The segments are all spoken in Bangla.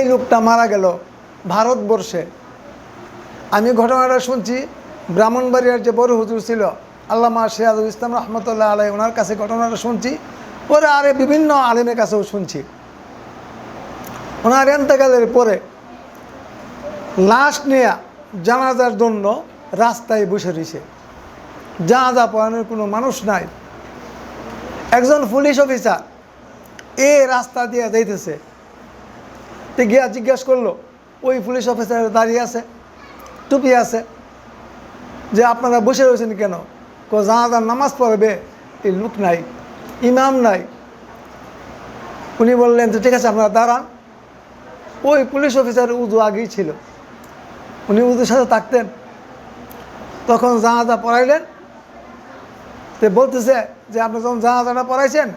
এই লোকটা মারা গেল ভারতবর্ষে। আমি ঘটনাটা শুনছি, ব্রাহ্মণবাড়িয়ার যে বড় হুজুর ছিল, আল্লামা সিরাজুল ইসলাম রহমতুল্লাহ আলাই ওনার কাছে ঘটনাটা শুনছি, পরে আরে বিভিন্ন আলেমের কাছেও শুনছি। ওনার এন্তেকালের পরে লাশ নিয়ে জানাজার জন্য রাস্তায় বসে রয়েছে। জানাজা পড়ানোর কোনো মানুষ নাই। একজন পুলিশ অফিসার এ রাস্তা দিয়ে যাইতেছে। তো গিয়া জিজ্ঞাসা করল, ওই পুলিশ অফিসার দাঁড়িয়ে আছে, টুপি আছে, যে আপনারা বসে রয়েছেন কেন? কো জানাজার নামাজ পড়বে, এই লুক নাই, ইমাম নাই। উনি বললেন যে, ঠিক আছে, আপনারা দাঁড়ান। ওই পুলিশ অফিসার উজু আগেই ছিল। উনি উজুর সাথে থাকতেন। তখন জানাজা পড়াইলেন। তো বলতেছে যে, আপনি যখন জানাজাটা পড়াইছেন,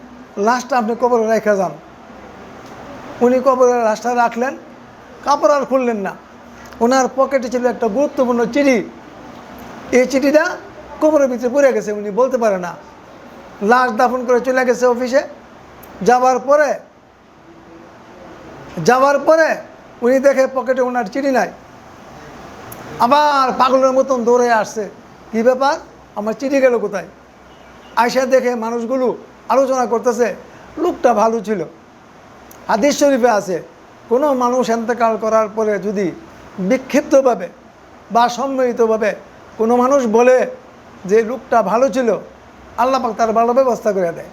লাশটা আপনি কবরে রেখে যান। উনি কবরের লাশটা রাখলেন, কাপড় আর খুললেন না। ওনার পকেটে ছিল একটা গুরুত্বপূর্ণ চিঠি। এই চিঠিটা কবরের ভিতরে পড়ে গেছে, উনি বলতে পারে না। লাশ দাফন করে চলে গেছে অফিসে। যাওয়ার পরে যাওয়ার পরে উনি দেখে পকেটে ওনার চিঠি নাই। আবার পাগলের মতন দৌড়ে আসছে। কী ব্যাপার? আমার চিঠি গেল কোথায়? আয়সা দেখে মানুষগুলো আলোচনা করতেছে, লোকটা ভালো ছিল। হাদিস শরীফে আছে, কোনো মানুষ এন্তেকাল করার পরে যদি বিক্ষিপ্তভাবে বা সম্মিলিতভাবে কোনো মানুষ বলে যে লোকটা ভালো ছিল আল্লাপাক তার ভালো ব্যবস্থা করে দেয়।